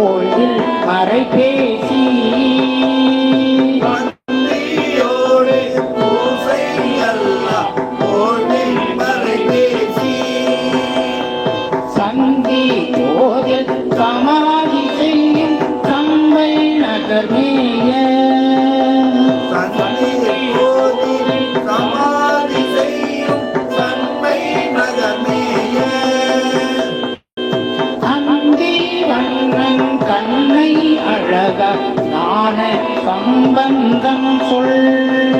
ஓய்வில் மறை பேசி. சந்தி ஓதில் சமாதி செய்யும் சம்பை நகர்மே. பந்தம் சொல்.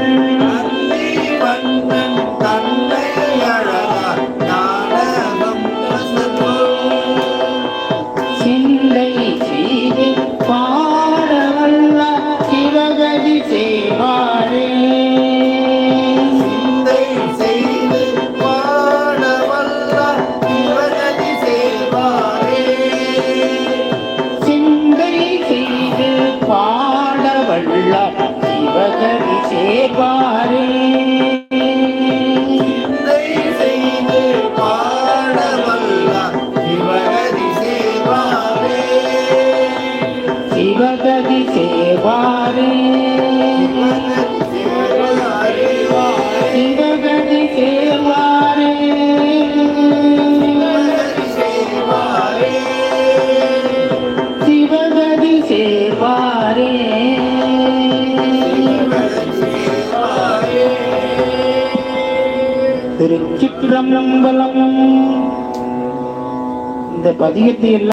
வல்லார் சிவகவி சேவாரே சிவகதி சேவாரே. திருச்சிற்றம்பலம். இந்த பதிகத்தை எல்லாம்